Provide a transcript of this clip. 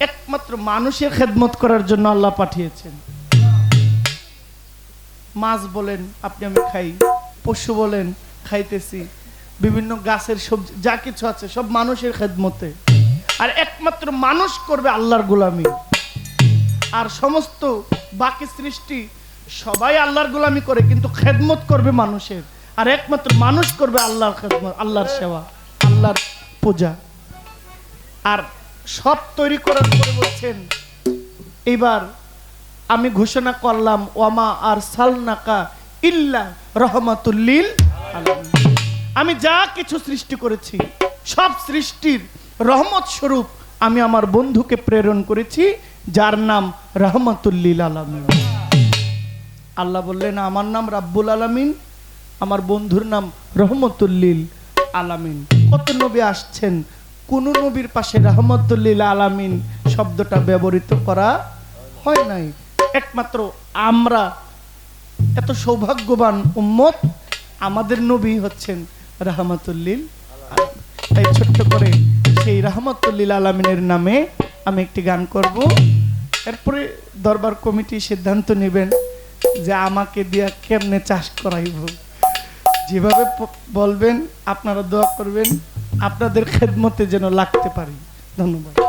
একমাত্র মানুষের খেদমত করার জন্য আল্লাহ পাঠিয়েছেন। মাছ বলেন, আপনি আমি খাই, পশু বলেন, খাইতেছি, বিভিন্ন গাছের সবজি, যা কিছু আছে, সব মানুষের খেদমতে। আর একমাত্র মানুষ করবে আল্লাহর গোলামি। আর সমস্ত বাকি সৃষ্টি সবাই আল্লাহর গোলামি করে, কিন্তু খেদমত করবে মানুষের। আর একমাত্র মানুষ করবে আল্লাহর খেদমত, আল্লাহর সেবা, আল্লাহর পূজা। আর সব তৈরি করার পরে বলছেন, এইবার আমি ঘোষণা করলাম, ওয়ামা আর সালনাকা ইল্লা রহমাতুল্লিল আমি যা কিছু সৃষ্টি করেছি, সব সৃষ্টির রহমত স্বরূপ আমি আমার বন্ধুকে প্রেরণ করেছি, যার নাম রহমতুল্লিল আলামিন। আল্লাহ বললেন, আমার নাম রাব্বুল আলামিন, আমার বন্ধুর নাম রহমতুল্লিল আলামিন। কত নবী আসছেন কোন নবীর পাশে রহমতুল্লিল আলামিন শব্দটা ব্যবহৃত করা হয় নাই। একমাত্র আমরা এত সৌভাগ্যবান উম্মত, আমাদের নবী হচ্ছেন রহমতুল্লিল তাই ছোট্ট করে সেই রহমতুল্লিল আলামিনের নামে আমি একটি গান করব। এরপরে দরবার কমিটি সিদ্ধান্ত নেবেন যে আমাকে দিয়া কেমনে চাষ করাইব। যেভাবে বলবেন, আপনারা দোয়া করবেন। আপনাদের খেদমতে যেন লাগতে পারি। ধন্যবাদ।